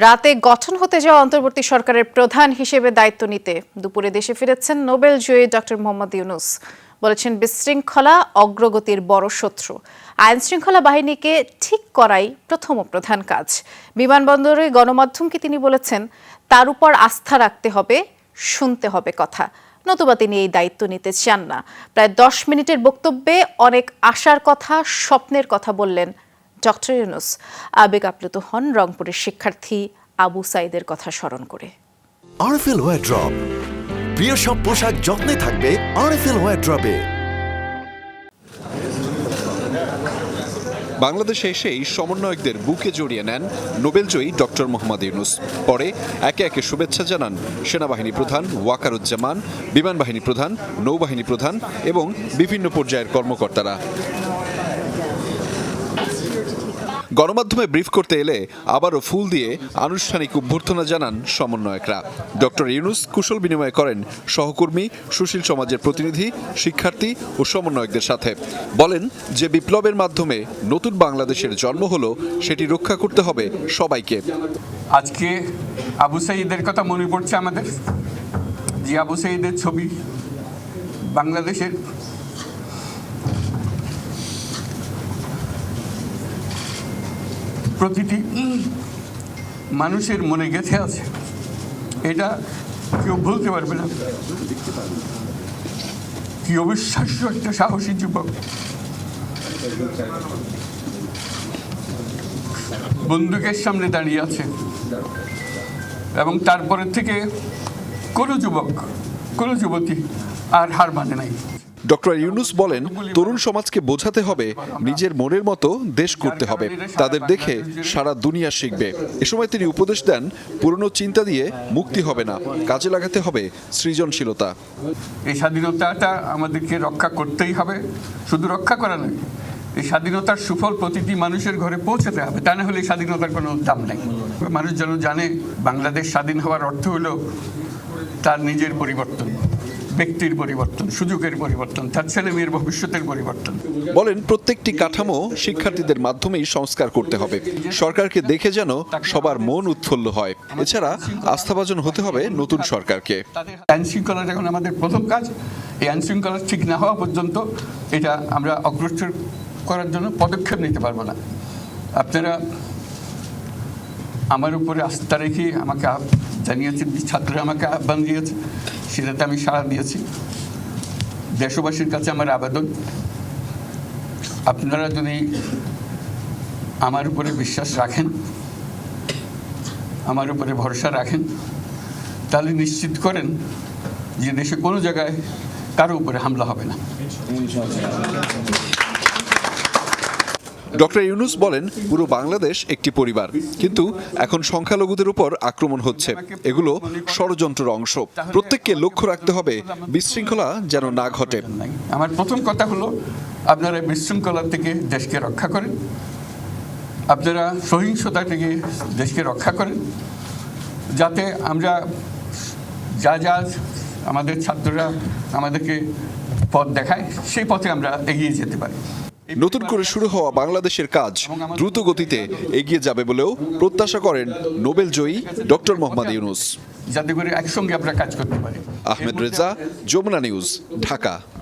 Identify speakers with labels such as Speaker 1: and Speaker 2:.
Speaker 1: রাতে গঠন হতে যাওয়া অন্তর্বর্তী সরকারের প্রধান হিসেবে দায়িত্ব নিতে দুপুরে দেশে ফিরেছেন নোবেল জয়ী ডক্টর মোহাম্মদ ইউনুস। বলেছেন, বিশৃঙ্খলা অগ্রগতির বড় শত্রু। আইন শৃঙ্খলা বাহিনীকে ঠিক করাই প্রথম প্রধান কাজ। বিমানবন্দরে গণমাধ্যমকে তিনি বলেছেন, তার উপর আস্থা রাখতে হবে, শুনতে হবে কথা। নতুবা তিনি এই দায়িত্ব নিতে চান না। প্রায় দশ মিনিটের বক্তব্যে অনেক আশার কথা, স্বপ্নের কথা বললেন ডক্টর ইউনুস আবেগ আপ্লুত হন রংপুরের শিক্ষার্থী আবু সাইদের কথা স্মরণ করে।
Speaker 2: আরএফএল ওয়ার ড্রপ প্রিয় সব পোশাক যত্নে থাকবে আরএফএল ওয়ার ড্রপে
Speaker 3: বাংলাদেশে এসেই সমন্বয়কদের বুকে জড়িয়ে নেন নোবেলজয়ী ডক্টর মোহাম্মদ ইউনুস। পরে একে একে শুভেচ্ছা জানান সেনাবাহিনী প্রধান ওয়াকারুজ্জামান বিমান বাহিনী প্রধান নৌবাহিনী প্রধান এবং বিভিন্ন পর্যায়ের কর্মকর্তারা। গণমাধ্যমে ব্রিফ করতে এলে আবারও ফুল দিয়ে আনুষ্ঠানিক অভ্যর্থনা জানান সমন্বয়করা। ডক্টর ইউনুস কুশল বিনিময় করেন সহকর্মী, সুশীল সমাজের প্রতিনিধি, শিক্ষার্থী ও সমন্বয়কদের সাথে। বলেন, যে বিপ্লবের মাধ্যমে নতুন বাংলাদেশের জন্ম হলো, সেটি রক্ষা করতে হবে সবাইকে।
Speaker 4: আজকে আবু সাইদের কথা মনে পড়ছে আমাদের? যে আবু সাইদের ছবি বাংলাদেশের প্রতিটি মানুষের মনে গেঁথে আছে। এটা কেউ ভুলতে পারবে না। কি অবিশ্বাস্য একটা সাহসী যুবক। বন্দুকের সামনে দাঁড়িয়ে আছে। এবং তারপরের থেকে কোনো যুবক, কোনো যুবতী আর হার মানে নাই।
Speaker 3: ডক্টর ইউনুস বলেন, তরুণ সমাজকে বোঝাতে হবে, নিজের মনের মতো দেশ করতে হবে। তাদের দেখে সারা দুনিয়া শিখবে। এ সময় তিনি উপদেশ দেন, পুরনো চিন্তা দিয়ে মুক্তি হবে না, কাজে লাগাতে হবে সৃজনশীলতা।
Speaker 4: এই স্বাধীনতাটা আমাদেরকে রক্ষা করতেই হবে, শুধু রক্ষা করা নয়, এই স্বাধীনতার সুফল প্রতিটি মানুষের ঘরে পৌঁছাতে হবে, তা না হলে স্বাধীনতার কোনো দাম নেই। মানুষ যেন জানে, বাংলাদেশ স্বাধীন হওয়ার অর্থ হলো তার নিজের পরিবর্তন। ব্যক্তির পরিবর্তন সুযোগের পরিবর্তন তার ছেলে মেয়ের ভবিষ্যতের পরিবর্তন।
Speaker 3: বলেন প্রত্যেকটি কাঠামো শিক্ষার্থীদের মাধ্যমেই সংস্কার করতে হবে। সরকারকে দেখে যেন সবার মন উৎফুল্ল হয়। এছাড়া আস্থাভাজন হতে হবে নতুন সরকারকে।
Speaker 4: তাদের আইন শৃঙ্খলা এখন আমাদের প্রথম কাজ এই আইন শৃঙ্খলা ঠিক না হওয়া পর্যন্ত এটা আমরা অগ্রসর করার জন্য পদক্ষেপ নিতে পারব না। আপনারা আমার উপরে আস্থা রেখে আমাকে জানিয়েছেন ছাত্ররা আমাকে আহ্বান দিয়েছে, সেটাতে আমি সাড়া দিয়েছি। দেশবাসীর কাছে আমার আবেদন, আপনারা যদি আমার উপরে বিশ্বাস রাখেন, আমার উপরে ভরসা রাখেন, তাহলে নিশ্চিত করেন যে দেশে কোনো জায়গায় কারও উপরে হামলা হবে না।
Speaker 3: ডক্টর ইউনুস বলেন, পুরো বাংলাদেশ একটি পরিবার, কিন্তু এখন সংখ্যালঘুদের উপর আক্রমণ হচ্ছে। এগুলো ষড়যন্ত্রের অংশ। প্রত্যেককে লক্ষ্য রাখতে হবে, বিশৃঙ্খলা যেন না ঘটে।
Speaker 4: আমার প্রথম কথা হলো, আপনারা বিশৃঙ্খলা থেকে দেশকে রক্ষা করেন। আপনারা সহিংসতা থেকে দেশকে রক্ষা করেন। যাতে আমরা যা যা আমাদের ছাত্ররা আমাদেরকে পথ দেখায়, সেই পথে আমরা এগিয়ে যেতে পারি।
Speaker 3: নতুন করে শুরু হওয়া বাংলাদেশের কাজ দ্রুত গতিতে এগিয়ে যাবে বলেও প্রত্যাশা করেন নোবেল জয়ী ডক্টর মোহাম্মদ ইউনুস।
Speaker 4: যাতে করে একসঙ্গে আমরা কাজ করতে পারি।
Speaker 3: আহমেদ রেজা যমুনা নিউজ ঢাকা।